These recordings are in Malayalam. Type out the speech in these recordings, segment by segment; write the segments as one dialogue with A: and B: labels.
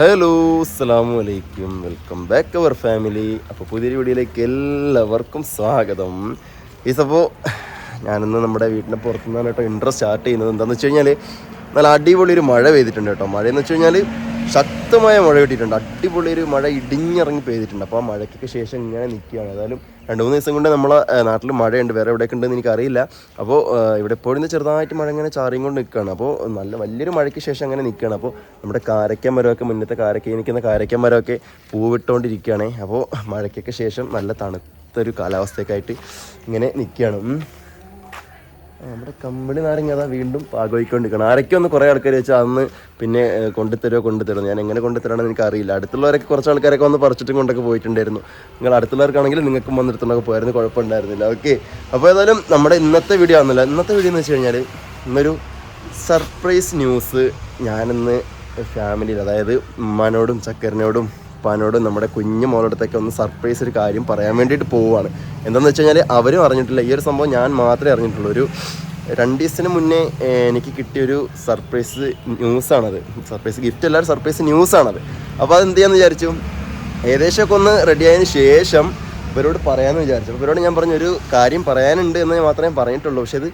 A: ഹലോ അസ്സാമു അലൈക്കും. Welcome back our family. അപ്പോൾ പുതിയൊരു വീഡിയോയിലേക്ക് എല്ലാവർക്കും സ്വാഗതം. ഈ സപ്പോൾ ഞാനിന്ന് നമ്മുടെ വീട്ടിന്റെ പുറത്തുനിന്നാണ് കേട്ടോ ഇൻട്രസ്റ്റ് സ്റ്റാർട്ട് ചെയ്യുന്നത്. എന്താണെന്ന് വെച്ച് കഴിഞ്ഞാൽ നല്ല അടിപൊളി ഒരു മഴ പെയ്തിട്ടുണ്ട് കേട്ടോ. മഴയെന്ന് വെച്ച് കഴിഞ്ഞാൽ ശക്തമായ മഴ കിട്ടിയിട്ടുണ്ട്. അടിപൊളി ഒരു മഴ ഇടിഞ്ഞിറങ്ങി പെയ്തിട്ടുണ്ട്. അപ്പോൾ ആ മഴയ്ക്കൊക്കെ ശേഷം ഇങ്ങനെ നിൽക്കുകയാണ്. ഏതായാലും രണ്ട് മൂന്ന് ദിവസം കൊണ്ട് നമ്മളെ നാട്ടിൽ മഴയുണ്ട്. വേറെ എവിടെയൊക്കെ ഉണ്ടെന്ന് എനിക്കറിയില്ല. അപ്പോൾ ഇവിടെ എപ്പോഴും ചെറുതായിട്ട് മഴ ഇങ്ങനെ ചാറിയും കൊണ്ട് നിൽക്കുകയാണ്. അപ്പോൾ നല്ല വലിയൊരു മഴയ്ക്ക് ശേഷം അങ്ങനെ നിൽക്കുകയാണ്. അപ്പോൾ നമ്മുടെ കാരക്ക മരമൊക്കെ മുന്നത്തെ കാരക്കയിൽ നിൽക്കുന്ന കാരക്ക മരമൊക്കെ പൂവിട്ടുകൊണ്ടിരിക്കുകയാണ് അപ്പോൾ മഴയ്ക്കൊക്കെ ശേഷം നല്ല തണുത്തൊരു കാലാവസ്ഥയൊക്കെ ആയിട്ട് ഇങ്ങനെ നിൽക്കുകയാണ്. നമ്മുടെ കമ്പിളി നാരങ്ങ അതാ വീണ്ടും പാകമായിക്കൊണ്ടിരിക്കണം ആരൊക്കെ ഒന്ന് കുറേ ആൾക്കാർ വെച്ചാൽ അന്ന് പിന്നെ കൊണ്ടുത്തരുമോ കൊണ്ടുതരുമോ ഞാൻ എങ്ങനെ കൊണ്ടുതരാണെന്ന് എനിക്ക് അറിയില്ല അടുത്തുള്ളവരൊക്കെ കുറച്ച് ആൾക്കാരൊക്കെ വന്ന് പറിച്ചിട്ടും കൊണ്ടൊക്കെ പോയിട്ടുണ്ടായിരുന്നു. നിങ്ങൾ അടുത്തുള്ളവർക്കാണെങ്കിൽ നിങ്ങൾക്കും വന്നെടുത്തുണ്ടൊക്കെ പോയായിരുന്നു കുഴപ്പമുണ്ടായിരുന്നില്ല. ഓക്കെ. അപ്പോൾ ഏതായാലും നമ്മുടെ ഇന്നത്തെ വീഡിയോ ആണല്ലോ. ഇന്നത്തെ വീഡിയോ എന്ന് വെച്ച് കഴിഞ്ഞാൽ ഇന്നൊരു സർപ്രൈസ് ന്യൂസ് ഞാനിന്ന് ഫാമിലിയിൽ അതായത് ഉമ്മാനോടും ചക്കരനോടും ഉപ്പാനോടും നമ്മുടെ കുഞ്ഞു മോളടുത്തൊക്കെ ഒന്ന് സർപ്രൈസ് ഒരു കാര്യം പറയാൻ വേണ്ടിയിട്ട് പോവുകയാണ്. എന്താണെന്ന് വെച്ച് കഴിഞ്ഞാൽ അവരും അറിഞ്ഞിട്ടില്ല. ഈ ഒരു സംഭവം ഞാൻ മാത്രമേ അറിഞ്ഞിട്ടുള്ളൂ. ഒരു രണ്ട് ദിവസത്തിന് മുന്നേ എനിക്ക് കിട്ടിയൊരു സർപ്രൈസ് ന്യൂസാണത് സർപ്രൈസ് ഗിഫ്റ്റ് അല്ലാതെ സർപ്രൈസ് ന്യൂസാണത് അപ്പോൾ അത് എന്ത് ചെയ്യാന്ന് വിചാരിച്ചു? ഏകദേശമൊക്കെ ഒന്ന് റെഡി ആയതിനു ശേഷം ഇവരോട് പറയാമെന്ന് വിചാരിച്ചു. ഇവരോട് ഞാൻ പറഞ്ഞു ഒരു കാര്യം പറയാനുണ്ട് എന്ന് മാത്രമേ പറഞ്ഞിട്ടുള്ളൂ. പക്ഷേ അത്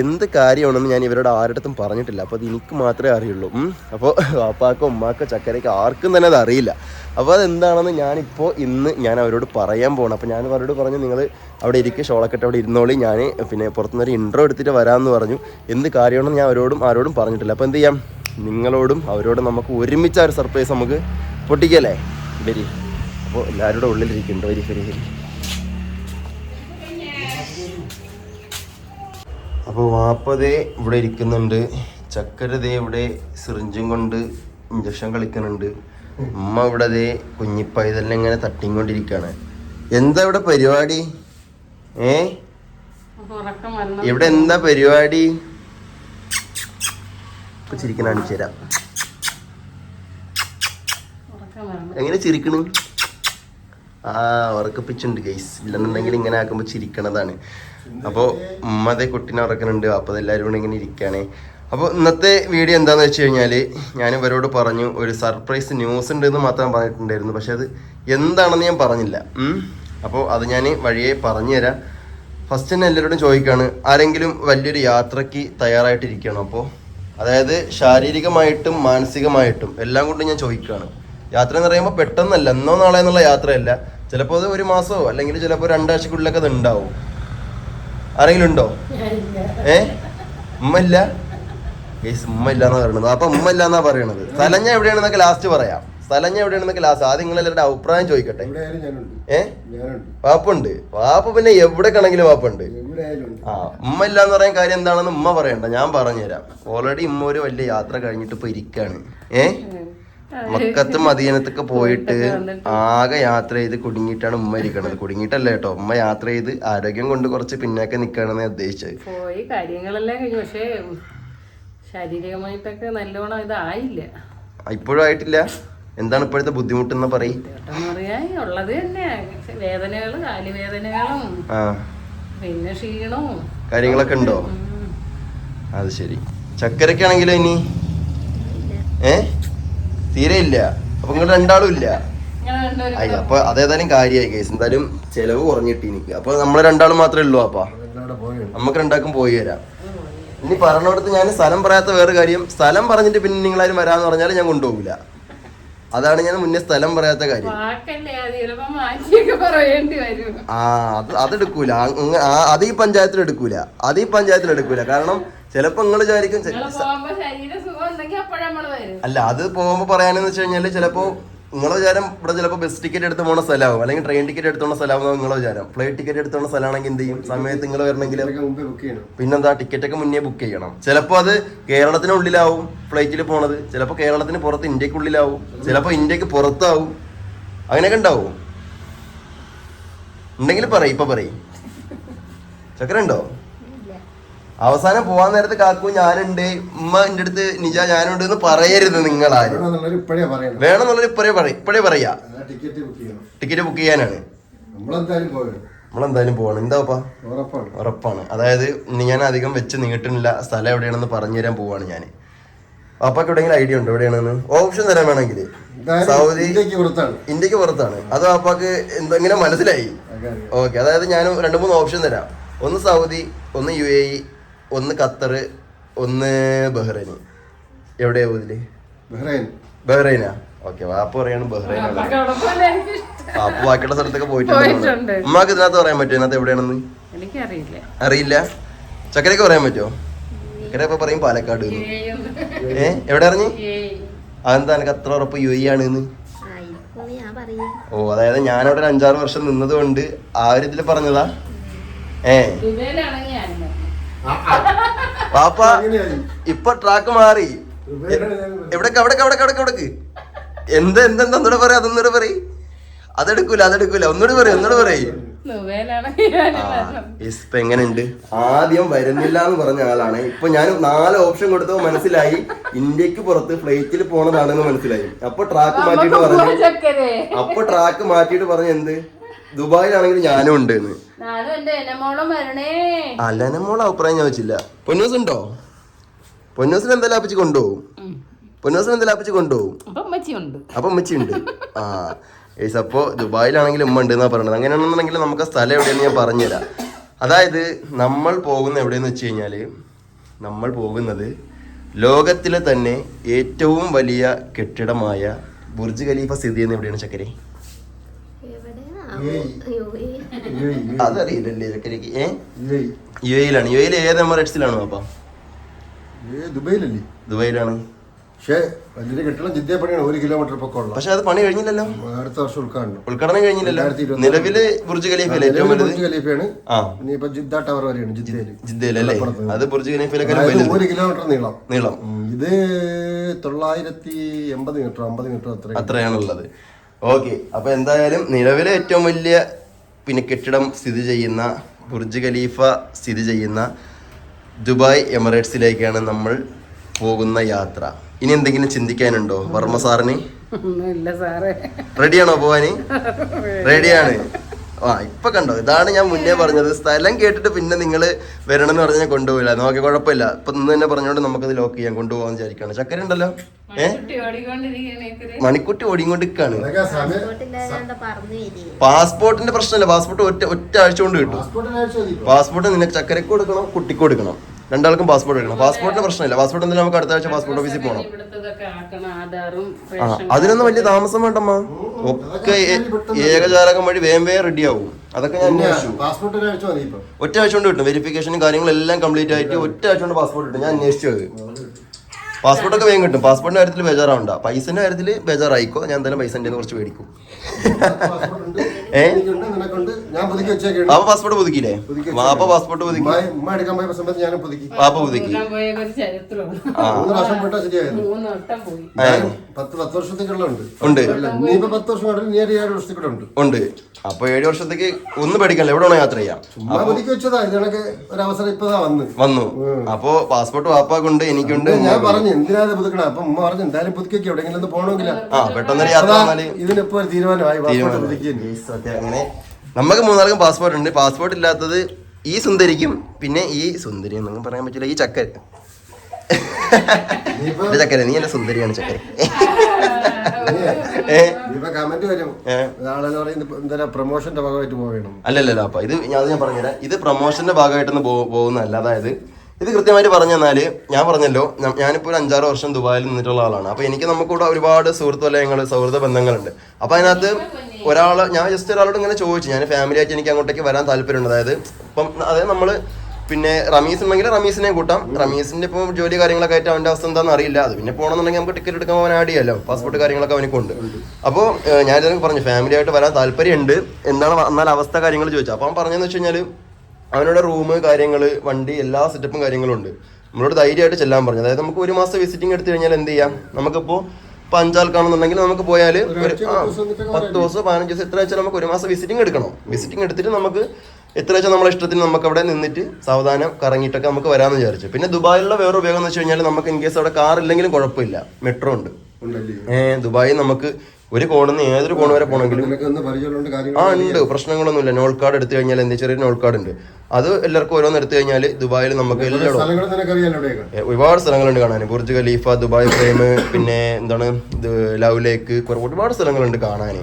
A: എന്ത് കാര്യമാണെന്ന് ഞാൻ ഇവരോട് ആരുടെടുത്തും പറഞ്ഞിട്ടില്ല. അപ്പോൾ അത് എനിക്ക് മാത്രമേ അറിയുള്ളൂ. അപ്പോൾ വാപ്പാക്കോ ഉമ്മാക്കോ ചക്കരയ്ക്കോ ആർക്കും തന്നെ അത് അറിയില്ല. അപ്പോൾ അതെന്താണെന്ന് ഞാനിപ്പോൾ ഇന്ന് ഞാൻ അവരോട് പറയാൻ പോകണം അപ്പോൾ ഞാൻ അവരോട് പറഞ്ഞു നിങ്ങൾ അവിടെ ഇരിക്കുക ഷോളക്കെട്ട് അവിടെ ഇരുന്നോളി. ഞാൻ പിന്നെ പുറത്തുനിന്നൊരു ഇൻട്രോ എടുത്തിട്ട് വരാമെന്ന് പറഞ്ഞു. എന്ത് കാര്യമാണെന്ന് ഞാൻ അവരോടും ആരോടും പറഞ്ഞിട്ടില്ല. അപ്പോൾ എന്ത് ചെയ്യാം? നിങ്ങളോടും അവരോടും നമുക്ക് ഒരുമിച്ച് ഒരു സർപ്രൈസ് നമുക്ക് പൊട്ടിക്കല്ലേ? വരി. അപ്പോൾ എല്ലാവരുടെ ഉള്ളിലിരിക്കുന്നുണ്ട് വരി വരി വരി. അപ്പോൾ വാപ്പതേ ഇവിടെ ഇരിക്കുന്നുണ്ട്. ചക്കരതേ ഇവിടെ സിറിഞ്ചും കൊണ്ട് ഇഞ്ചക്ഷൻ കളിക്കുന്നുണ്ട്. ഉമ്മ ഇവിടെ അതേ കുഞ്ഞിപ്പൈതലിനെ ഇങ്ങനെ തട്ടിക്കൊണ്ടിരിക്കുകയാണ് എന്താ ഇവിടെ പരിപാടി? ഏ? ഇവിടെ എന്താ പരിപാടി? ചിരിക്കണ കാണിച്ചു തരാം. എങ്ങനെ ചിരിക്കണ്? ആ ഉറക്കിപ്പിച്ചുണ്ട് ഗൈസ് ഇല്ലെന്നുണ്ടെങ്കിൽ ഇങ്ങനെ ആക്കുമ്പോൾ ചിരിക്കണതാണ്. അപ്പോൾ ഉമ്മതെ കുട്ടീനെ ഉറക്കുന്നുണ്ട് അപ്പോൾ എല്ലാവരും കൂടെ ഇങ്ങനെ ഇരിക്കുകയാണ് അപ്പോൾ ഇന്നത്തെ വീഡിയോ എന്താണെന്ന് വെച്ച് കഴിഞ്ഞാൽ ഞാൻ ഇവരോട് പറഞ്ഞു ഒരു സർപ്രൈസ് ന്യൂസ് ഉണ്ട് എന്ന് മാത്രം പറഞ്ഞിട്ടുണ്ടായിരുന്നു. പക്ഷെ അത് എന്താണെന്ന് ഞാൻ പറഞ്ഞില്ല. അപ്പോൾ അത് ഞാൻ വഴിയെ പറഞ്ഞു തരാം ഫസ്റ്റ് തന്നെ എല്ലാവരോടും ചോദിക്കുകയാണ് ആരെങ്കിലും വലിയൊരു യാത്രയ്ക്ക് തയ്യാറായിട്ടിരിക്കുകയാണ് അപ്പോൾ അതായത് ശാരീരികമായിട്ടും മാനസികമായിട്ടും എല്ലാം കൊണ്ടും ഞാൻ ചോദിക്കുകയാണ് യാത്ര എന്ന് പറയുമ്പോൾ പെട്ടെന്നല്ല എന്നോ നാളെ എന്നുള്ള യാത്രയല്ല. ചിലപ്പോൾ അത് ഒരു മാസമോ അല്ലെങ്കിൽ ചിലപ്പോൾ രണ്ടാഴ്ചക്കുള്ളിലൊക്കെ അത് ഉണ്ടാവും. ആരെങ്കിലും ഉണ്ടോ? ഏ? ഉമ്മ ഇല്ല ഗൈസ് ഉമ്മ ഇല്ല എന്നാ പറയണത്. അപ്പൊ ഉമ്മ ഇല്ലാന്നാ പറയണത് സ്ഥലഞ്ഞ എവിടെയാണെന്നൊക്കെ ലാസ്റ്റ് പറയാം. സ്ഥലഞ്ഞ എവിടെയാണെന്നൊക്കെ ലാസ്റ്റ് ആദ്യം നിങ്ങൾ എല്ലാവരുടെ അഭിപ്രായം ചോദിക്കട്ടെ. ഏ? വാപ്പുണ്ട്. വാപ്പ പിന്നെ എവിടെ കണെങ്കിലും വാപ്പുണ്ട്. ആ ഉമ്മ ഇല്ലാന്ന് പറയാൻ കാര്യം എന്താണെന്ന് ഉമ്മ പറയണ്ട. ഞാൻ പറഞ്ഞുതരാം. ഓൾറെഡി ഉമ്മ ഒരു വലിയ യാത്ര കഴിഞ്ഞിട്ട് ഇപ്പൊ ഇരിക്കാണ്. ഏ? മക്കത്ത് മദീനത്തൊക്കെ പോയിട്ട് ആകെ യാത്ര ചെയ്ത് കുടുങ്ങിയിട്ടാണ് ഉമ്മ ഇരിക്കണത്. കുടുങ്ങിയിട്ടല്ല കേട്ടോ. ഉമ്മ യാത്ര ചെയ്ത് ആരോഗ്യം കൊണ്ട് കുറച്ച് പിന്നാക്കെ നിൽക്കണമെന്ന് ഉദ്ദേശിച്ചത്.
B: പോയി കാര്യങ്ങളെല്ലാം കഴിഞ്ഞു. പക്ഷേ ശാരീരികമായിട്ടൊക്കെ നല്ലോണം ഇതായില്ല.
A: ഇപ്പോഴും ആയിട്ടില്ല? എന്താണ് ഇപ്പോഴത്തെ ബുദ്ധിമുട്ടെന്ന് പറയും.
B: ചേട്ടൻ പറയാൻ ഉള്ളത് തന്നെ. വേദനകളും കാലുവേദനകളും
A: ആ.
B: പിന്നെ ക്ഷീണവും.
A: കാര്യങ്ങളൊക്കെ ഉണ്ടോ? അത് ശരി. ചക്കരക്കാണെങ്കിലോ ഇനി? ഏ? തീരെ ഇല്ല. അപ്പൊ നിങ്ങൾ രണ്ടാളും ഇല്ല. അയ്യ അപ്പൊ അതേതായാലും കാര്യമായി കേസ്. എന്തായാലും ചെലവ് കുറഞ്ഞിട്ട് എനിക്ക് അപ്പൊ നമ്മളെ രണ്ടാളും മാത്രമേ ഉള്ളൂ അപ്പാ. നമുക്ക് രണ്ടാക്കും പോയി വരാം. ഇനി പറഞ്ഞിടത്ത് ഞാൻ സ്ഥലം പറയാത്ത വേറെ കാര്യം. സ്ഥലം പറഞ്ഞിട്ട് പിന്നെ നിങ്ങളാരും വരാന്ന് പറഞ്ഞാൽ ഞാൻ കൊണ്ടുപോകില്ല അതാണ് ഞാൻ മുന്നേ സ്ഥലം പറയാത്ത കാര്യം. ആ അത് അതെടുക്കൂല അത് ഈ പഞ്ചായത്തിൽ എടുക്കൂല. അത് ഈ പഞ്ചായത്തിൽ എടുക്കൂല. കാരണം ചിലപ്പോ നിങ്ങൾ വിചാരിക്കും അല്ല അത് പോകുമ്പോ പറയാനെന്ന് വെച്ച് കഴിഞ്ഞാൽ ചിലപ്പോ നിങ്ങളെ വിചാരം ഇവിടെ ചിലപ്പോ ബസ് ടിക്കറ്റ് എടുത്ത് പോണ സ്ഥലമാവും അല്ലെങ്കിൽ ട്രെയിൻ ടിക്കറ്റ് എടുത്ത് എടുത്തോണ സ്ഥലമാവും നിങ്ങളെ വിചാരം. ഫ്ലൈറ്റ് ടിക്കറ്റ് എടുത്തോണ സ്ഥലമാണെങ്കിൽ എന്ത് ചെയ്യും? സമയത്ത് നിങ്ങൾ വരണമെങ്കിൽ
C: ഇതൊക്കെ മുമ്പേ ബുക്ക് ചെയ്യണം.
A: പിന്നെന്താ? ടിക്കറ്റ് ഒക്കെ മുന്നേ ബുക്ക് ചെയ്യണം. ചിലപ്പോ അത് കേരളത്തിനുള്ളിലാവും ഫ്ലൈറ്റിൽ പോണത്. ചിലപ്പോ കേരളത്തിന് പുറത്ത് ഇന്ത്യക്കുള്ളിലാവും. ചിലപ്പോ ഇന്ത്യയ്ക്ക് പുറത്താവും. അങ്ങനെയൊക്കെ ഉണ്ടാവും. ഉണ്ടെങ്കിൽ പറയും ഇപ്പൊ പറയും. ചക്കര ഉണ്ടോ അവസാനം പോവാൻ നേരത്ത് കാക്കു ഞാനുണ്ട് ഉമ്മ എന്റെ അടുത്ത് നിജ ഞാനുണ്ട് എന്ന് പറയരുത് നിങ്ങൾ
C: ആരും ഇപ്പോഴേ പറയണം.
A: വേണമെന്നുള്ളത് ഇപ്പഴേ പറയാം ഇപ്പഴേ പറയാ.
C: ടിക്കറ്റ് ബുക്ക്
A: ചെയ്യാനാണ്.
C: നമ്മളെന്തായാലും
A: പോവാണ്. എന്താപ്പാ
C: ഉറപ്പാണ്.
A: അതായത് ഞാൻ അധികം വെച്ച് നീട്ടുന്നില്ല സ്ഥലം എവിടെയാണെന്ന് പറഞ്ഞു തരാൻ പോവാണ് ഞാൻ പാപ്പാക്ക് എവിടെയെങ്കിലും ഐഡിയ ഉണ്ടോ എവിടെയാണെന്ന്? ഓപ്ഷൻ തരാൻ വേണമെങ്കിൽ. സൗദി
C: ഇന്ത്യയ്ക്ക് പുറത്താണ്.
A: അത് അപ്പാക്ക് എന്തെങ്കിലും മനസ്സിലായി. ഓക്കെ അതായത് ഞാൻ രണ്ട് മൂന്ന് ഓപ്ഷൻ തരാം. ഒന്ന് സൗദി ഒന്ന് യു എ ഇ ഒന്ന് ഖത്തർ ഒന്ന് ബഹ്റൈൻ. എവിടെയാ പോതിൽ
C: ബഹ്റൈൻ.
A: ബഹ്റൈനാ? ഓക്കെ വാപ്പ പറയാണ്
B: ബഹ്റൈൻ
A: വാപ്പ ബാക്കിയുള്ള സ്ഥലത്തൊക്കെ
B: പോയിട്ടുണ്ട്.
A: അമ്മയ്ക്ക് ഉമ്മാക്ക് ഇതിനകത്ത് പറയാൻ പറ്റുമോ? ഇതിനകത്ത് എവിടെയാണെന്ന്?
B: എനിക്കറിയില്ല.
A: അറിയില്ല. ചക്കരയൊക്കെ പറയാൻ പറ്റുമോ? ചക്കര ഇപ്പൊ പറയും പാലക്കാട് ഏ? എവിടെ അറിഞ്ഞു? അതെന്താ എനിക്ക് അത്ര ഉറപ്പ് യു ആണ് ഓ അതായത് ഞാനവിടെ ഒരു അഞ്ചാറ് വർഷം നിന്നത് കൊണ്ട് ആ ഒരു ഇതിൽ പറഞ്ഞതാ. ഏ? പാപ്പ. ഇപ്പൊ ട്രാക്ക് മാറി. എവിടേക്ക് എവിടേക്ക് എവിടേക്ക് എവിടേക്ക് എവിടേക്ക് എന്ത് എന്തെന്താ ഒന്നുകൂടെ പറയാ അതൊന്നുകൂടെ പറയും. അതെടുക്കൂല അതെടുക്കൂല. ഒന്നുകൂടെ പറയും ഒന്നുകൂടെ പറയും. ഇപ്പൊ എങ്ങനെയുണ്ട് ആദ്യം വരുന്നില്ല എന്ന് പറഞ്ഞ ആളാണ്. ഇപ്പൊ ഞാൻ നാല് ഓപ്ഷൻ കൊടുത്തപ്പോ മനസ്സിലായി. ഇന്ത്യയ്ക്ക് പുറത്ത് ഫ്ലൈറ്റിൽ പോണതാണെന്ന് മനസ്സിലായി. അപ്പൊ ട്രാക്ക് മാറ്റിയിട്ട് പറഞ്ഞു. അപ്പൊ ട്രാക്ക് മാറ്റിട്ട് പറഞ്ഞു എന്ത്? ദുബായിലാണെങ്കിൽ ഞാനും ഉണ്ട് എന്ന്
B: ഞാനും എന്റെ എനമോളം വരണേ.
A: അല്ലനെ മോളെ അഭിപ്രായം ഞാൻ വെച്ചില്ല. പൊന്നൂസ് ഉണ്ടോ പൊന്നൂസിന് എന്തെല്ലാം അപ്പിച്ച് കൊണ്ടുപോകും. പൊന്നൂസിന് എന്തെല്ലാം അപ്പിച്ച് കൊണ്ടുപോകും.
B: അപ്പൊ അമ്മച്ചിയുണ്ട്
A: ഉണ്ട്. ആ. ഏസ് അപ്പോ ദുബായിലാണെങ്കിൽ ഉമ്മ ഉണ്ട് എന്നാ പറയണത്. അങ്ങനെയാണെന്നുണ്ടെങ്കിൽ നമുക്ക് ആ സ്ഥലം എവിടെയെന്ന് ഞാൻ പറഞ്ഞുതരാം. അതായത് നമ്മൾ പോകുന്ന എവിടെയെന്ന് വെച്ച് കഴിഞ്ഞാൽ നമ്മൾ പോകുന്നത് ലോകത്തിലെ തന്നെ ഏറ്റവും വലിയ കെട്ടിടമായ ബുർജ് ഖലീഫ സ്ഥിതി ചെയ്യുന്ന എവിടെയാണ് ചക്കരെ
D: എവിടെയാണാവോ?
C: ഏയ്.
D: അയ്യോ, ഏയ്.
C: യു എ ഇ,
A: അതറിയില്ലല്ലേ ചക്കരക്ക് ഏ?
C: യു
A: എയിലാണ് യു എയിൽ ഏത് എമറേറ്റ്സിലാണോ അപ്പൊ?
C: ദുബൈയിലല്ലേ?
A: ദുബൈയിലാണ്.
C: പക്ഷേ വലിയ കെട്ടിടം ജിദ്ദയെ പണിയാണ് ഒരു കിലോമീറ്റർ പൊക്കമുള്ള
A: പക്ഷെ അത് പണി കഴിഞ്ഞില്ലല്ലോ.
C: അടുത്ത വർഷം ഉദ്ഘാടനം
A: ഉദ്ഘാടനം കഴിഞ്ഞില്ലല്ലോ. നിലവിൽ ബുർജ് ഖലീഫല്ലേ ഏറ്റവും വലുത്
C: ബുർജ് ഖലീഫയാണ്. ഇനിയിപ്പോ ജിദ്ദ ടവർ വരെയാണ് ജിദ്ദയിൽ
A: ജിദ്ദയിലല്ലേ
C: മലപ്പുറത്ത്.
A: അത് ബുർജ് വലുത്.
C: ഒരു കിലോമീറ്റർ നീളം.
A: നീളം.
C: ഇത് തൊള്ളായിരത്തി എൺപത് മീറ്റർ അമ്പത് മീറ്റർ അത്ര
A: അത്രയാണുള്ളത്. ഓക്കെ അപ്പൊ എന്തായാലും നിലവിലെ ഏറ്റവും വലിയ പിന്നെ കെട്ടിടം സ്ഥിതി ചെയ്യുന്ന ബുർജ് ഖലീഫ സ്ഥിതി ചെയ്യുന്ന ദുബായ് എമിറേറ്റ്സിലേക്കാണ് നമ്മൾ പോകുന്ന യാത്ര. ഇനി എന്തെങ്കിലും ചിന്തിക്കാനുണ്ടോ? വർമ്മ സാറിന്?
B: ഇല്ല സാറേ.
A: റെഡിയാണോ പോവാന്? റെഡിയാണ് ആ ഇപ്പൊ കണ്ടോ? ഇതാണ് ഞാൻ മുന്നേ പറഞ്ഞത്. സ്ഥലം കേട്ടിട്ട് പിന്നെ നിങ്ങൾ വരണം എന്ന് പറഞ്ഞാൽ കൊണ്ടുപോയില്ല. നോക്കി കുഴപ്പമില്ല. ഇപ്പൊ ഇന്ന് തന്നെ പറഞ്ഞോണ്ട് നമുക്കത് ലോക്ക് ചെയ്യാൻ കൊണ്ടുപോകാൻ വിചാരിക്കാണ്. ചക്കര ഉണ്ടല്ലോ. മണിക്കുട്ടി ഓടിക്കൊണ്ടിരിക്കാണ്. പാസ്പോർട്ടിന്റെ പ്രശ്നമല്ല. പാസ്പോർട്ട് ഒറ്റ ഒറ്റ ആഴ്ച കൊണ്ട് കിട്ടും. പാസ്പോർട്ട് നിനക്ക് ചക്കരക്ക് കൊടുക്കണം കുട്ടിക്ക് കൊടുക്കണം. രണ്ടാൾക്കും പാസ്പോർട്ട് എടുക്കണം പാസ്പോർട്ടിന് പ്രശ്നമില്ല. പാസ്പോർട്ട് എന്തായാലും നമുക്ക് അടുത്ത ആഴ്ച പാസ്പോർട്ട് ഓഫീസിൽ പോകണം ആ അതിനൊന്നും വലിയ താമസം വേണ്ടമ്മ. ഒക്കെ ഏകജാലകം വഴി വേം വേഗം റെഡി ആവും. അതൊക്കെ ഞാൻ അന്വേഷിച്ചു. ഒറ്റ ആഴ്ച കൊണ്ട് കിട്ടും. വെരിഫിക്കേഷനും കാര്യങ്ങളും എല്ലാം കംപ്ലീറ്റ് ആയിട്ട് ഒറ്റ ആഴ്ച കൊണ്ട് പാസ്പോർട്ട് കിട്ടും. ഞാൻ അന്വേഷിച്ചു അത് പാസ്പോർട്ട് ഒക്കെ വേഗം കിട്ടും. പാസ്പോർട്ടിന്റെ കാര്യത്തിൽ ബേജാറാവണ്ട. പൈസന്റെ കാര്യത്തിൽ ബേജാറായിക്കോ. ഞാൻ എന്തായാലും പൈസ എന്റെ കുറച്ച് മേടിക്കും
C: പാസ്പോർട്ട് ഉണ്ട്.
A: ഏ?
C: എനിക്കുണ്ട് നിനക്കുണ്ട്. ഞാൻ പുതുക്കി വെച്ചേക്കാണ്.
A: വാപ്പ പാസ്പോർട്ട് പുതുക്കിയില്ലേ? വാപ്പ പാസ്പോർട്ട് പുതുക്കി. വാപ്പ പുതുക്കി.
C: ഉണ്ട്.
A: ഉണ്ട്. അപ്പൊ ഏഴ് വർഷത്തേക്ക് ഒന്നും പേടിക്കല്ല എവിടെ വേണോ യാത്ര ചെയ്യാം.
C: ഉമ്മ പുതുക്കി വെച്ചതാ. ഒരു അവസരം ഇപ്പതാ വന്ന്.
A: വന്നു. അപ്പോ പാസ്പോർട്ട് വാപ്പാക്കുണ്ട് എനിക്കുണ്ട്
C: ഞാൻ പറഞ്ഞു. എന്തിനാ ഇത് പുതുക്കണം? അപ്പൊ ഉമ്മ പറഞ്ഞു എന്തായാലും പുതുക്കി എവിടെയെങ്കിലും ഒന്ന് പോകണമെങ്കിൽ
A: ആ പെട്ടെന്നൊരു യാത്ര വന്നാൽ
C: ഇതിനിപ്പോ ഒരു തീരുമാനമായി പാസ്പോർട്ട്
A: തീരുമാനമായി.
C: പുതുക്കി
A: Yes, സത്യം. അങ്ങനെ. നമുക്ക് മൂന്നാൾക്കും പാസ്പോർട്ട് ഉണ്ട്. പാസ്പോർട്ട് ഇല്ലാത്തത് ഈ സുന്ദരിക്കും പിന്നെ ഈ സുന്ദരി എന്നൊന്നും പറയാൻ പറ്റില്ല. ഈ ചക്കര.
C: ഇനിയിപ്പോ
A: ചക്കര. നീ എന്റെ സുന്ദരിയാണ് ചക്കര. ഏ?
C: ഇനിയിപ്പോ കമന്റ് വരും.
A: ഏ.
C: പറയുന്നത് എന്താ പ്രൊമോഷന്റെ ഭാഗമായിട്ട് പോകണം
A: അല്ലല്ലല്ലോ. അപ്പൊ ഇത് ഞാൻ അത് ഞാൻ പറഞ്ഞുതരാം. ഇത് പ്രൊമോഷന്റെ ഭാഗമായിട്ടൊന്ന് പോ- പോകുന്നതല്ല. അതായത് ഇത് കൃത്യമായിട്ട് പറഞ്ഞു തന്നാൽ ഞാൻ പറഞ്ഞല്ലോ ഞാനിപ്പോ ഒരു അഞ്ചാറ് വർഷം ദുബായിൽ നിന്നിട്ടുള്ള ആളാണ്. അപ്പൊ എനിക്ക് നമുക്കിവിടെ ഒരുപാട് സുഹൃത്ത് വലയങ്ങൾ സൗഹൃദ ബന്ധങ്ങളുണ്ട്. അപ്പൊ അതിനകത്ത് ഒരാൾ ഞാൻ ജസ്റ്റ് ഒരാളോട് ഇങ്ങനെ ചോദിച്ചു. ഞാൻ ഫാമിലി ആയിട്ട് എനിക്ക് അങ്ങോട്ടേക്ക് വരാൻ താല്പര്യമുണ്ട്. അതായത് ഇപ്പം അതായത് നമ്മൾ പിന്നെ റമീസ് ഉണ്ടെങ്കിൽ റമീസിനെ കൂട്ടാം. റമീസിന്റെ ഇപ്പം ജോലി കാര്യങ്ങളൊക്കെ ആയിട്ട് അവന്റെ അവസ്ഥ എന്താണെന്ന് അറിയില്ല. അത് പിന്നെ പോകണമെന്നുണ്ടെങ്കിൽ നമുക്ക് ടിക്കറ്റ് എടുക്കാൻ അവൻ ആഡ് പാസ്പോർട്ട് കാര്യങ്ങളൊക്കെ അവനക്കുണ്ട് അപ്പോൾ ഞാൻ പറഞ്ഞു ഫാമിലി ആയിട്ട് വരാൻ താല്പര്യമുണ്ട്. എന്താണ് എന്നാൽ അവസ്ഥ കാര്യങ്ങൾ ചോദിച്ചു അപ്പോൾ അവൻ പറഞ്ഞതെന്ന് വെച്ച് കഴിഞ്ഞാൽ അവനോട് റൂം കാര്യങ്ങൾ വണ്ടി എല്ലാ സെറ്റപ്പും കാര്യങ്ങളും ഉണ്ട്. നമ്മളോട് ധൈര്യമായിട്ട് ചെല്ലാൻ പറഞ്ഞു. അതായത് നമുക്ക് ഒരു മാസം വിസിറ്റിംഗ് എടുത്തു കഴിഞ്ഞാൽ എന്ത് ചെയ്യാം? നമുക്കിപ്പോൾ ഇപ്പോൾ അഞ്ചാൾക്കാണെന്നുണ്ടെങ്കിൽ നമുക്ക് പോയാൽ ഒരു
C: പത്ത് ദിവസം
A: പതിനഞ്ച് ദിവസം എത്ര വെച്ചാൽ നമുക്ക് ഒരു മാസം വിസിറ്റിംഗ് എടുക്കണം. വിസിറ്റിംഗ് എടുത്തിട്ട് നമുക്ക് എത്ര വെച്ചാൽ നമ്മളെ ഇഷ്ടത്തിന് നമുക്ക് അവിടെ നിന്നിട്ട് സാവധാനം കറങ്ങിയിട്ടൊക്കെ നമുക്ക് വരാമെന്ന് വിചാരിച്ചു. പിന്നെ ദുബായിലുള്ള വേറെ ഉപയോഗം എന്ന് വെച്ച് കഴിഞ്ഞാൽ നമുക്ക് ഇൻ കേസ് അവിടെ കാർ ഇല്ലെങ്കിലും കുഴപ്പമില്ല. മെട്രോ ഉണ്ട്. ഏഹ് ദുബായിൽ നമുക്ക് ഒരു കോണിൽ നിന്ന് ഏതൊരു കോൺ വരെ പോകണമെങ്കിലും ആ ഉണ്ട്. പ്രശ്നങ്ങളൊന്നുമില്ല. നോൾ കാർഡ് എടുത്തു കഴിഞ്ഞാൽ എന്ത് ചെറിയ നോൾ കാർഡ് ഉണ്ട്. അത് എല്ലാവർക്കും ഓരോന്ന് എടുത്തു കഴിഞ്ഞാൽ ദുബായിൽ നമുക്ക് എല്ലായിടും ഒരുപാട് സ്ഥലങ്ങളുണ്ട് കാണാൻ. ബുർജ് ഖലീഫ ദുബായ് ഫ്രെയിം പിന്നെ എന്താണ് ഇത് ലവ് ലേക്ക് ഒരുപാട് സ്ഥലങ്ങളുണ്ട് കാണാൻ.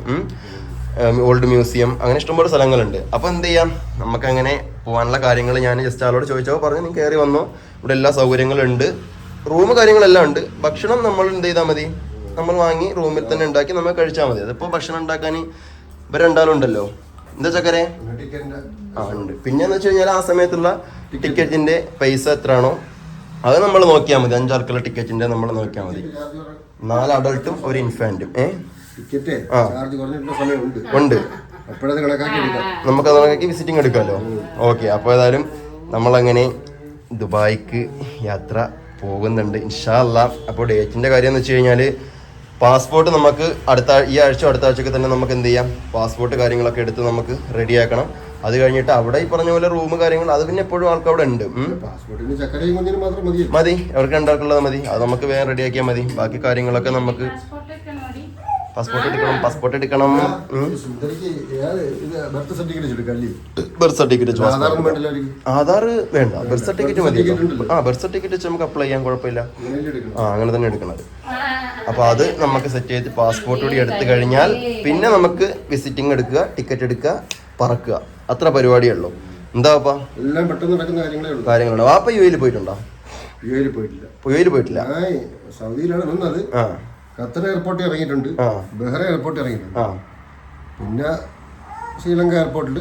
A: ഓൾഡ് മ്യൂസിയം അങ്ങനെ ഇഷ്ടംപോലെ സ്ഥലങ്ങളുണ്ട്. അപ്പോൾ എന്ത് ചെയ്യാം? നമുക്ക് അങ്ങനെ പോകാനുള്ള കാര്യങ്ങൾ ഞാൻ ജസ്റ്റ് ആളോട് ചോദിച്ചോ പറഞ്ഞു നീ കയറി വന്നോ. ഇവിടെ എല്ലാ സൗകര്യങ്ങളും ഉണ്ട്. റൂം കാര്യങ്ങളെല്ലാം ഉണ്ട്. ഭക്ഷണം നമ്മൾ എന്ത് ചെയ്താൽ മതി? നമ്മൾ വാങ്ങി റൂമിൽ തന്നെ ഉണ്ടാക്കി നമ്മൾ കഴിച്ചാൽ മതി. അതിപ്പോൾ ഭക്ഷണം ഉണ്ടാക്കാൻ ഇവരെണ്ടാലും ഉണ്ടല്ലോ. എന്താ ചക്കരെ? ആ ഉണ്ട്. പിന്നെ എന്ന് വെച്ച് കഴിഞ്ഞാൽ ആ സമയത്തുള്ള ടിക്കറ്റിന്റെ പൈസ എത്രയാണോ അത് നമ്മൾ നോക്കിയാൽ മതി. അഞ്ചാൾക്കുള്ള ടിക്കറ്റിന്റെ നമ്മൾ നോക്കിയാൽ മതി. നാല് അഡൾട്ടും ഒരു ഇൻഫാന്റും. ഏ? ഉണ്ട്.
C: കണക്കാക്കി
A: നമുക്ക് അതൊക്കെ വിസിറ്റിംഗ് എടുക്കാമല്ലോ. ഓക്കെ അപ്പോൾ ഏതായാലും നമ്മളങ്ങനെ ദുബായിക്ക് യാത്ര പോകുന്നുണ്ട്. ഇൻഷാല്ല അപ്പോൾ ഡേറ്റിന്റെ കാര്യം എന്ന് വെച്ച് കഴിഞ്ഞാൽ പാസ്പോർട്ട് നമുക്ക് അടുത്ത ഈ ആഴ്ച അടുത്ത ആഴ്ചയൊക്കെ തന്നെ നമുക്ക് എന്ത് ചെയ്യാം? പാസ്പോർട്ട് കാര്യങ്ങളൊക്കെ എടുത്ത് നമുക്ക് റെഡിയാക്കണം അത് കഴിഞ്ഞിട്ട് അവിടെ ഈ പറഞ്ഞ പോലെ റൂം കാര്യങ്ങൾ അത് പിന്നെ എപ്പോഴും ആൾക്ക് അവിടെ ഉണ്ട്.
C: മതി
A: അവർക്ക് രണ്ടാൾക്കുള്ളത് മതി. അത് നമുക്ക് വേഗം റെഡിയാക്കിയാൽ മതി. ബാക്കി കാര്യങ്ങളൊക്കെ നമുക്ക് പാസ്പോർട്ട് എടുക്കണം പാസ്പോർട്ട് എടുക്കണം.
C: ബർത്ത് സർട്ടിഫിക്കറ്റ്
A: ആധാർ വേണ്ട. ബർത്ത് സർട്ടിഫിക്കറ്റ് മതി ആ ബർത്ത് സർട്ടിഫിക്കറ്റ് വെച്ച് നമുക്ക് അപ്ലൈ ചെയ്യാൻ കുഴപ്പമില്ല. ആ അങ്ങനെ തന്നെ എടുക്കണത് അപ്പൊ അത് നമുക്ക് സെറ്റ് ചെയ്ത് പാസ്പോർട്ട് കൂടി എടുത്തു കഴിഞ്ഞാൽ പിന്നെ നമുക്ക് വിസിറ്റിംഗ് എടുക്കുക ടിക്കറ്റ് എടുക്കുക പറക്കുക. അത്ര പരിപാടിയേ ഉള്ളൂ എന്താ
C: എല്ലാം പെട്ടെന്ന് നടക്കുന്ന കാര്യങ്ങളേ ഉള്ളൂ.
A: കാര്യങ്ങളുണ്ട് വാപ്പ യു എയിൽ പോയിട്ടുണ്ടോ?
C: യു എയിൽ പോയിട്ടില്ല.
A: യു എയിൽ പോയിട്ടില്ല.
C: സൗദിയിലാണ് നിന്നത്
A: ആ.
C: ഖത്തർ എയർപോർട്ടിൽ ഇറങ്ങിയിട്ടുണ്ട്. ബഹ്റ എയർപോർട്ടിൽ ഇറങ്ങിയിട്ടുണ്ട്. പിന്നെ ശ്രീലങ്ക എയർപോർട്ടിൽ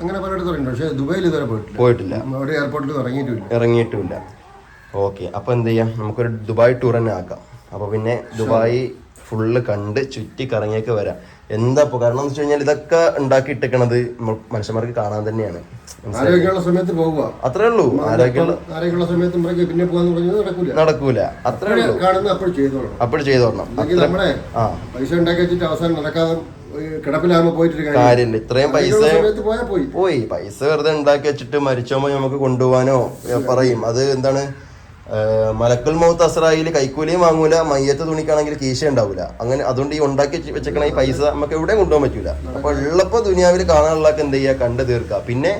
C: അങ്ങനെ പലയിടത്തും ഇറങ്ങിയിട്ടുണ്ട്. പക്ഷേ ദുബായിൽ ഇതുവരെ പോയിട്ടില്ല.
A: പോയിട്ടില്ല.
C: അവിടെ എയർപോർട്ടിൽ ഇറങ്ങിയിട്ടില്ല.
A: ഇറങ്ങിയിട്ടുമില്ല ഓക്കെ. അപ്പോൾ എന്ത് ചെയ്യാം? നമുക്കൊരു ദുബായ് ടൂർ തന്നെ ആക്കാം. അപ്പോൾ പിന്നെ ദുബായ് ഫുള്ള് കണ്ട് ചുറ്റി കറങ്ങിയൊക്കെ വരാം. എന്താ ഇപ്പോൾ കാരണം എന്ന് വെച്ച് കഴിഞ്ഞാൽ ഇതൊക്കെ ഉണ്ടാക്കി ഇട്ടേക്കണത് മനുഷ്യന്മാർക്ക് കാണാൻ തന്നെയാണ്?
C: ആരോഗ്യമുള്ള സമയത്ത് പോകുക
A: അത്രേ ഉള്ളൂ. ആരോഗ്യമുള്ള
C: ആരോഗ്യമുള്ള സമയത്ത് മുറയ്ക്ക് പിന്നെ പോകാന്ന് നടക്കൂല.
A: നടക്കൂല. അത്രേ ഉള്ളൂ.
C: കാണുന്ന അപ്പോൾ ചെയ്തോളണം.
A: അപ്പോൾ
C: നമ്മളെ
A: ആ.
C: പൈസ ഉണ്ടാക്കി വെച്ചിട്ട് അവസാനം നടക്കാതെ
A: കാര്യമില്ല. ഇത്രയും പൈസ
C: പോയി
A: പൈസ വെറുതെ ഉണ്ടാക്കി വെച്ചിട്ട് മരിച്ചോമ്പോ നമുക്ക് കൊണ്ടുപോകാനോ? പറയും. അത് എന്താണ്? മലക്കുൽ മൗത്ത് അസ്രായിൽ കൈക്കൂലിയും വാങ്ങൂല മയ്യത്ത് തുണിക്കാണെങ്കിൽ കീശ ഉണ്ടാവില്ല അങ്ങനെ അതുകൊണ്ട് ഈ ഉണ്ടാക്കി വെച്ചേക്കണ ഈ പൈസ നമുക്ക് എവിടെയും കൊണ്ടുപോകാൻ പറ്റൂല. അപ്പൊ ഉള്ളപ്പോ ദുനിയാവിൽ കാണാനുള്ളതൊക്കെ എന്ത് ചെയ്യുക കണ്ടു തീർക്കുക പിന്നെ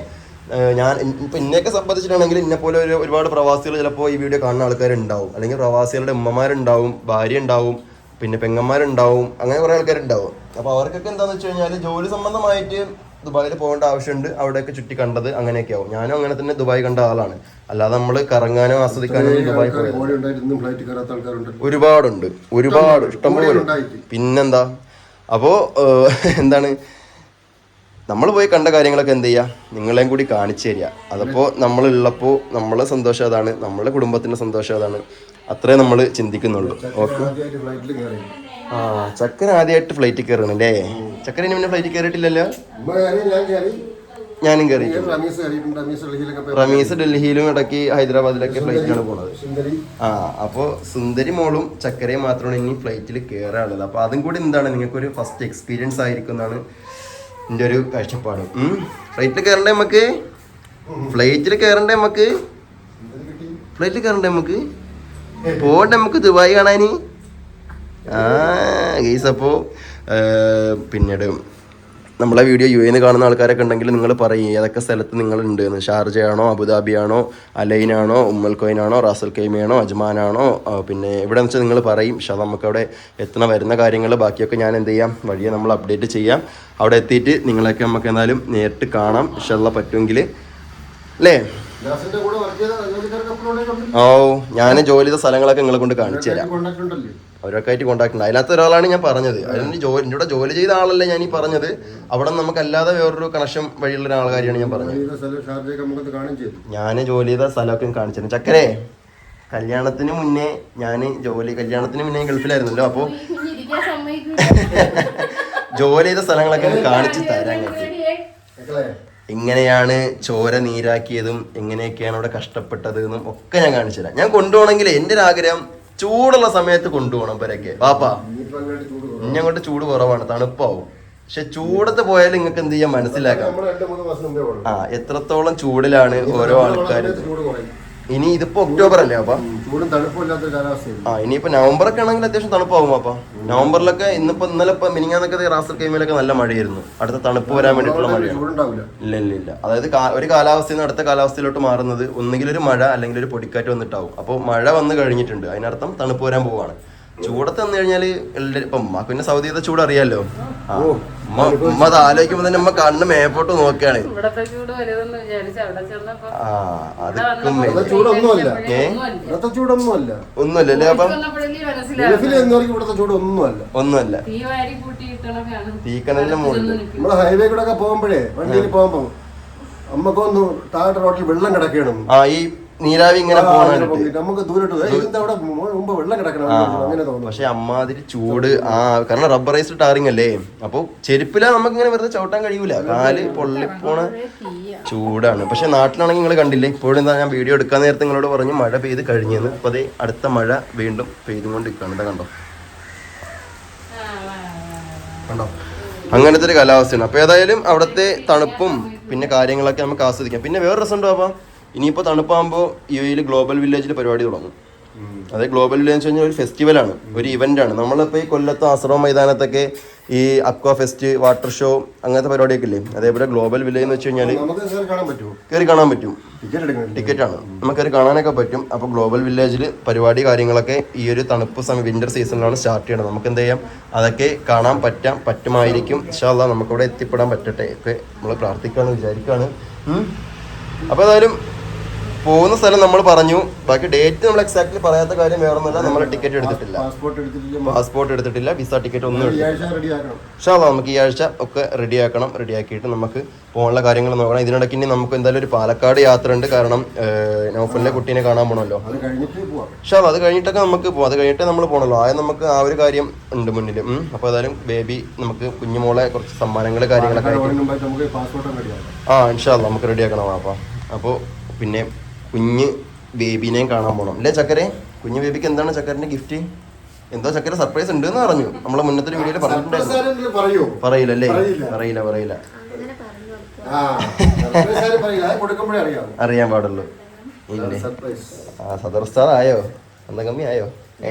A: ഞാൻ ഇപ്പൊ ഇന്നെയൊക്കെ സംബന്ധിച്ചിട്ടാണെങ്കിൽ എന്നെ പോലെ ഒരു ഒരുപാട് പ്രവാസികൾ ചിലപ്പോൾ ഈ വീഡിയോ കാണുന്ന ആൾക്കാരുണ്ടാവും. അല്ലെങ്കിൽ പ്രവാസികളുടെ ഉമ്മമാരുണ്ടാവും ഭാര്യ ഉണ്ടാവും പിന്നെ പെങ്ങന്മാരുണ്ടാവും അങ്ങനെ കുറെ ആൾക്കാരുണ്ടാവും. അപ്പൊ അവർക്കൊക്കെ എന്താന്ന് വെച്ച് കഴിഞ്ഞാൽ ജോലി സംബന്ധമായിട്ട് ദുബായിൽ പോകേണ്ട ആവശ്യമുണ്ട്. അവിടെയൊക്കെ ചുറ്റി കണ്ടത് അങ്ങനെയൊക്കെ ആവും ഞാനും അങ്ങനെ തന്നെ ദുബായ് കണ്ട ആളാണ്. അല്ലാതെ നമ്മൾ കറങ്ങാനോ ആസ്വദിക്കാനോ ദുബായ് പോയത് ഒരുപാടുണ്ട്. ഒരുപാട്. ഇഷ്ടംപോലെ. പിന്നെന്താ? അപ്പോ എന്താണ്? നമ്മൾ പോയി കണ്ട കാര്യങ്ങളൊക്കെ എന്ത് ചെയ്യുക നിങ്ങളെയും കൂടി കാണിച്ചു തരിക. അതപ്പോൾ നമ്മളുള്ളപ്പോൾ നമ്മളെ സന്തോഷം അതാണ്. നമ്മളെ കുടുംബത്തിന്റെ സന്തോഷം അതാണ്. അത്രേ നമ്മൾ ചിന്തിക്കുന്നുള്ളൂ. ഓക്കെ. ആ ചക്കൻ ആദ്യമായിട്ട് ഫ്ലൈറ്റിൽ കയറണം അല്ലേ ചക്കര ഇനി പിന്നെ ഫ്ലൈറ്റിൽ കയറിയിട്ടില്ലല്ലോ ഞാനും കയറി.
C: റമീസ് കയറിയിട്ടുണ്ട്.
A: ഡൽഹിയിലും ഇടയ്ക്ക് ഹൈദരാബാദിലൊക്കെ ഫ്ലൈറ്റിലാണ് പോണത്. ആ അപ്പോൾ സുന്ദരി മോളും ചക്കരയും മാത്രമാണ് ഇനി ഫ്ലൈറ്റിൽ കയറാനുള്ളത് അപ്പോൾ അതും കൂടി എന്താണ്? നിങ്ങൾക്ക് ഒരു ഫസ്റ്റ് എക്സ്പീരിയൻസ് ആയിരിക്കും എന്നാണ് എന്റെ ഒരു കാഴ്ചപ്പാട്. ഫ്ലൈറ്റിൽ കയറണ്ടേ നമുക്ക് ഫ്ലൈറ്റിൽ കയറണ്ടേ നമുക്ക് ഫ്ലൈറ്റിൽ കയറണ്ടേ നമുക്ക് പോകണ്ടേ നമുക്ക് ദുബായ് കാണാൻ ആ ഗെയ്സ് അപ്പോൾ പിന്നീട് നമ്മളെ വീഡിയോ യു എന്ന് കാണുന്ന ആൾക്കാരൊക്കെ ഉണ്ടെങ്കിൽ നിങ്ങൾ പറയും ഏതൊക്കെ സ്ഥലത്ത് നിങ്ങളുണ്ട് എന്ന് ഷാർജയാണോ അബുദാബിയാണോ അലൈനാണോ ഉമ്മൽ കോയിനാണോ റാസൽ കൈമയാണോ അജ്മാനാണോ പിന്നെ എവിടെയെന്ന് വെച്ചാൽ നിങ്ങൾ പറയും. പക്ഷേ നമുക്കവിടെ എത്തണ വരുന്ന കാര്യങ്ങൾ ബാക്കിയൊക്കെ ഞാൻ എന്ത് ചെയ്യാം വഴിയെ നമ്മൾ അപ്ഡേറ്റ് ചെയ്യാം. അവിടെ എത്തിയിട്ട് നിങ്ങളെയൊക്കെ നമുക്ക് എന്തായാലും നേരിട്ട് കാണാം ഇഷ്ടമുള്ള പറ്റുമെങ്കിൽ അല്ലേ? ഓ ഞാൻ ജോലി ചെയ്ത സ്ഥലങ്ങളൊക്കെ നിങ്ങളെ കൊണ്ട് കാണിച്ചു തരാം. അവരൊക്കെ ആയിട്ട് കോണ്ടാക്ട് ഉണ്ട്. അതിനകത്ത് ഒരാളാണ് ഞാൻ പറഞ്ഞത്. അതിന് ജോലി ഇവിടെ ജോലി ചെയ്ത ആളല്ല ഞാൻ ഈ പറഞ്ഞത്. അവിടെ നമുക്കല്ലാതെ വേറൊരു കണക്ഷൻ വഴിയുള്ള ഒരാൾക്കാരിയാണ് ഞാൻ പറഞ്ഞത്. ഞാൻ ജോലി ചെയ്ത സ്ഥലമൊക്കെ കാണിച്ചിരുന്നു ചക്കരെ കല്യാണത്തിന് മുന്നേ ഞാൻ ജോലി കല്യാണത്തിന് മുന്നേ ഗൾഫിലായിരുന്നല്ലോ അപ്പോൾ ജോലി ചെയ്ത സ്ഥലങ്ങളൊക്കെ കാണിച്ചു തരാൻ എങ്ങനെയാണ് ചോര നീരാക്കിയതും എങ്ങനെയൊക്കെയാണ് അവിടെ കഷ്ടപ്പെട്ടത് എന്നും ഒക്കെ ഞാൻ കാണിച്ചു തരാം. ഞാൻ കൊണ്ടുപോകണമെങ്കിൽ എന്റെ ഒരു ആഗ്രഹം ചൂടുള്ള സമയത്ത് കൊണ്ടുപോകണം ഇവരൊക്കെ പാപ്പാ ഇനി അങ്ങോട്ട് ചൂട് കുറവാണ് തണുപ്പാവും. പക്ഷെ ചൂടത്ത് പോയാൽ നിങ്ങൾക്ക് എന്ത് ചെയ്യാൻ മനസ്സിലാക്കാം? ആ എത്രത്തോളം ചൂടിലാണ് ഓരോ ആൾക്കാരും. ഇനി ഇതിപ്പോ ഒക്ടോബർ അല്ലേ അപ്പൊ?
C: ചൂടും തണുപ്പില്ലാത്ത കാലാവസ്ഥയാണ്
A: ആ ഇനിയിപ്പോ നവംബർ ഒക്കെ ആണെങ്കിൽ അത്യാവശ്യം തണുപ്പാകും അപ്പൊ. നവംബറിലൊക്കെ ഇന്നിപ്പോ ഇന്നലെ ഇപ്പൊ മിനിങ്ങാന്നൊക്കെ റാസർ കൈമയിലൊക്കെ നല്ല മഴയായിരുന്നു. അടുത്ത തണുപ്പ് വരാൻ വേണ്ടിയിട്ടുള്ള മഴയാണ്.
C: ചൂടുണ്ടാവില്ല
A: ഇല്ല ഇല്ല ഇല്ല. അതായത് ഒരു കാലാവസ്ഥയിൽ നിന്ന് അടുത്ത കാലാവസ്ഥയിലോട്ട് മാറുന്നത് ഒന്നുകിൽ ഒരു മഴ അല്ലെങ്കിൽ ഒരു പൊടിക്കാറ്റ് വന്നിട്ടാവും. അപ്പോൾ മഴ വന്നു കഴിഞ്ഞിട്ടുണ്ട്. അതിനർത്ഥം തണുപ്പ് വരാൻ പോവാണ്. ചൂടത്ത് വന്നു കഴിഞ്ഞാൽ ഇപ്പൊ ഉമ്മക്ക് പിന്നെ സൗദിയത്തെ ചൂട് അറിയാലോ? ഉമ്മ ഉമ്മ അത് ആലോചിക്കുമ്പോ തന്നെ ഉമ്മ കണ്ണ് മേപ്പോട്ട് നോക്കുകയാണ്
B: ഇവിടത്തെ ചൂട് വലുതെന്ന് വിചാരിച്ചു അവിടെ ചെന്നപ്പോ
A: ആ
C: ചൂടൊന്നുമല്ല.
B: ഒന്നുമല്ല.
A: ഒന്നുമല്ലേ അപ്പം? ഒന്നുമല്ല.
B: തീ വാരി കൂട്ടി കിട്ടണൊക്കെയാണ്
A: തീക്കനലിന്റെ മുകളിൽ
C: നമ്മൾ ഹൈവേ കൂടെ ഒക്കെ പോകുമ്പോഴേ വണ്ടിയിൽ പോകുമ്പോ അമ്മക്കൊന്ന് താഴെ റോഡിൽ വെള്ളം കിടക്കണം
A: ആ ഈ നീരാവി ഇങ്ങനെ പോകാനായിട്ട്
C: നമുക്ക് ദൂരോട്ട് വെള്ളം കിടക്കണം
A: പക്ഷെ അമ്മാതിരി ചൂട്. ആ കാരണം റബ്ബർ റബ്ബറൈസ്ഡ് ടാറിങ് അല്ലേ? അപ്പൊ ചെരുപ്പില നമുക്ക് ഇങ്ങനെ വെറുതെ ചവിട്ടാൻ കഴിയൂല. കാൽ പൊള്ളിപ്പോണ ചൂടാണ്. പക്ഷെ നാട്ടിലാണെങ്കിൽ നിങ്ങൾ കണ്ടില്ലേ? ഇപ്പോഴും എന്താ ഞാൻ വീഡിയോ എടുക്കാൻ നേരത്തെ നിങ്ങളോട് പറഞ്ഞു മഴ പെയ്ത് കഴിഞ്ഞെന്ന്. അപ്പൊ അതേ അടുത്ത മഴ വീണ്ടും പെയ്തുകൊണ്ടിരിക്കുകയാണ്. ഇതാ കണ്ടോ? കണ്ടോ? അങ്ങനത്തെ ഒരു കാലാവസ്ഥയാണ്. അപ്പൊ ഏതായാലും അവിടുത്തെ തണുപ്പും പിന്നെ കാര്യങ്ങളൊക്കെ നമുക്ക് ആസ്വദിക്കാം. പിന്നെ വേറെ രസമുണ്ടോ അപ്പൊ ഇനിയിപ്പോ തണുപ്പാകുമ്പോൾ യു എയിൽ ഗ്ലോബൽ വില്ലേജിൽ പരിപാടി തുടങ്ങും. അതായത് ഗ്ലോബൽ വില്ലേജ് എന്ന് വെച്ചാൽ ഒരു ഫെസ്റ്റിവലാണ് ഒരു ഇവന്റ് ആണ് നമ്മളിപ്പോൾ ഈ കൊല്ലത്ത് ആശ്രമ മൈതാനത്തൊക്കെ ഈ അക്വ ഫെസ്റ്റ് വാട്ടർ ഷോ അങ്ങനത്തെ പരിപാടിയൊക്കെ ഇല്ലേ? അതേപോലെ ഗ്ലോബൽ വില്ലേജ് എന്ന് വെച്ച് കഴിഞ്ഞാൽ
C: കയറി കാണാൻ
A: കയറി പറ്റും.
C: ടിക്കറ്റ്
A: ആണ്. നമുക്ക് അത് കാണാനൊക്കെ പറ്റും. അപ്പോൾ ഗ്ലോബൽ വില്ലേജിൽ പരിപാടി കാര്യങ്ങളൊക്കെ ഈ ഒരു തണുപ്പ് സമയം വിന്റർ സീസണിലാണ് സ്റ്റാർട്ട് ചെയ്യണത്. നമുക്ക് എന്ത് ചെയ്യാം? അതൊക്കെ കാണാൻ പറ്റാം പറ്റുമായിരിക്കും. ഇൻഷാല്ല നമുക്കിവിടെ എത്തിപ്പെടാൻ പറ്റട്ടെ. ഒക്കെ നമ്മൾ പ്രാർത്ഥിക്കുകയാണ് വിചാരിക്കുകയാണ് അപ്പോൾ ഏതായാലും പോകുന്ന സ്ഥലം നമ്മൾ പറഞ്ഞു. ബാക്കി ഡേറ്റ് നമ്മൾ എക്സാക്ട്ലി പറയാത്ത കാര്യം വേറൊന്നുമില്ല. നമ്മൾ ടിക്കറ്റ് എടുത്തിട്ടില്ല.
C: പാസ്പോർട്ട് എടുത്തിട്ട്
A: പാസ്പോർട്ട് എടുത്തിട്ടില്ല. വിസ ടിക്കറ്റ് ഒന്നും
C: പക്ഷേ റെഡി ആക്കണം.
A: ഇൻഷാല്ല നമുക്ക് ഈ ആഴ്ച ഒക്കെ റെഡിയാക്കണം റെഡിയാക്കിയിട്ട് നമുക്ക് പോകാനുള്ള കാര്യങ്ങൾ നോക്കണം. ഇതിനിടയ്ക്ക് ഇനി നമുക്ക് എന്തായാലും ഒരു പാലക്കാട് യാത്ര ഉണ്ട്. കാരണം നോഫലിലെ കുട്ടീനെ കാണാൻ പോകണമല്ലോ പക്ഷേ അത് കഴിഞ്ഞിട്ടൊക്കെ നമുക്ക് പോകാം അത് കഴിഞ്ഞിട്ടേ നമ്മൾ പോകണല്ലോ ആദ്യം നമുക്ക് ആ ഒരു കാര്യം ഉണ്ട് മുന്നിൽ അപ്പോൾ ഏതായാലും ബേബി നമുക്ക് കുഞ്ഞുമോളെ കുറച്ച് സമ്മാനങ്ങൾ കാര്യങ്ങളൊക്കെ
C: ആ മുമ്പായിട്ട് നമുക്ക് റെഡി ആക്കണം
A: ആ ഇൻഷാല്ല നമുക്ക് റെഡിയാക്കണം അപ്പോൾ അപ്പോൾ പിന്നെ കുഞ്ഞ് ബേബിനെയും കാണാൻ പോകണം അല്ലേ ചക്കരെ? കുഞ്ഞു ബേബിക്ക് എന്താണ് ചക്കരന്റെ ഗിഫ്റ്റ് എന്തോ ചക്കര സർപ്രൈസ് ഉണ്ട് എന്ന് പറഞ്ഞു. നമ്മളെ മുന്നത്തെ വീഡിയോയിൽ വീഡിയോയിൽ പറഞ്ഞിട്ടുണ്ടായിരുന്നു.
C: സർപ്രൈസ് പറയൂ?
A: പറയില്ലല്ലേ?
C: പറയില്ല.
A: പറയില്ല പറയില്ല.
D: അങ്ങനെ പറഞ്ഞു
C: ആ സർപ്രൈസ് ആരും പറയില്ല.
A: അറിയാൻ പാടുള്ളൂ. ഇല്ലേ?
C: സർപ്രൈസ്
A: ആ സദർ സ്റ്റാർ ആയോ? അന്ന കമ്മി ആയോ?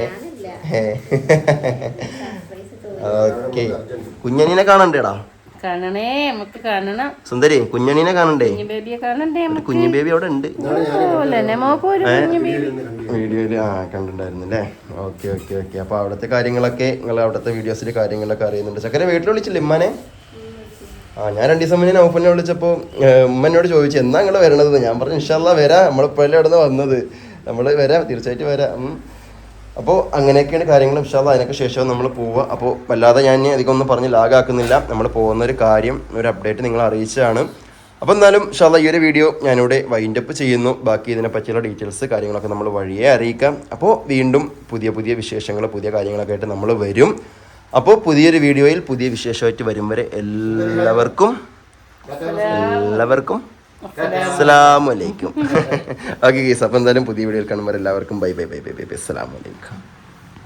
A: ഓക്കെ. കുഞ്ഞനീനെ കാണണ്ടേടാ?
B: കാണണേ നമുക്ക് കാണണം.
A: സുന്ദരി കുഞ്ഞണീനെ കാണണ്ടേ?
B: കുഞ്ഞു ബേബിയെ കാണണ്ടേ
A: കുഞ്ഞു ബേബി അവിടെ ഉണ്ട്. വീഡിയോയിൽ ആ കണ്ടിട്ടുണ്ടായിരുന്നു അല്ലേ? Okay okay okay. അപ്പൊ അവിടത്തെ കാര്യങ്ങളൊക്കെ നിങ്ങൾ അവിടുത്തെ വീഡിയോസിൽ കാര്യങ്ങളൊക്കെ അറിയുന്നുണ്ട്. ചക്കര വീട്ടിൽ വിളിച്ചില്ല ഇമ്മനെ ആ ഞാൻ രണ്ടു ദിവസം മുന്നേ ഓപ്പനെ വിളിച്ചപ്പോൾ ഉമ്മനോട് ചോദിച്ചു എന്നാ നിങ്ങൾ വരണത്? ഞാൻ പറഞ്ഞു ഇൻഷാല്ല വരാം. നമ്മളിപ്പോഴല്ലേ അവിടെ നിന്ന് വന്നത്. നമ്മൾ വരാം തീർച്ചയായിട്ടും വരാം. അപ്പോൾ അങ്ങനെയൊക്കെയാണ് കാര്യങ്ങൾ. ഇൻഷാല്ല അതിനൊക്കെ ശേഷം നമ്മൾ പോവുക. അപ്പോൾ വല്ലാതെ ഞാൻ അധികം ഒന്നും പറഞ്ഞ് ലാഗാക്കുന്നില്ല. നമ്മൾ പോകുന്ന ഒരു കാര്യം ഒരു അപ്ഡേറ്റ് നിങ്ങൾ അറിയിച്ചതാണ്. അപ്പോൾ എന്തായാലും ഇൻഷാല്ല ഈ ഒരു വീഡിയോ ഞാനിവിടെ വൈൻഡ് അപ്പ് ചെയ്യുന്നു. ബാക്കി ഇതിനെപ്പറ്റിയുള്ള ഡീറ്റെയിൽസ് കാര്യങ്ങളൊക്കെ നമ്മൾ വഴിയേ അറിയിക്കാം. അപ്പോൾ വീണ്ടും പുതിയ പുതിയ വിശേഷങ്ങൾ പുതിയ കാര്യങ്ങളൊക്കെ ആയിട്ട് നമ്മൾ വരും. അപ്പോൾ പുതിയൊരു വീഡിയോയിൽ പുതിയ വിശേഷമായിട്ട് വരും വരെ എല്ലാവർക്കും എല്ലാവർക്കും അസ്സലാമു അലൈക്കും. ഓക്കെ ഗീസ് അപ്പം എന്തായാലും പുതിയ വീഡിയോയിൽ കാണുമ്പോൾ എല്ലാവർക്കും bye bye bye bye bye bye. അസ്സലാമു അലൈക്കും.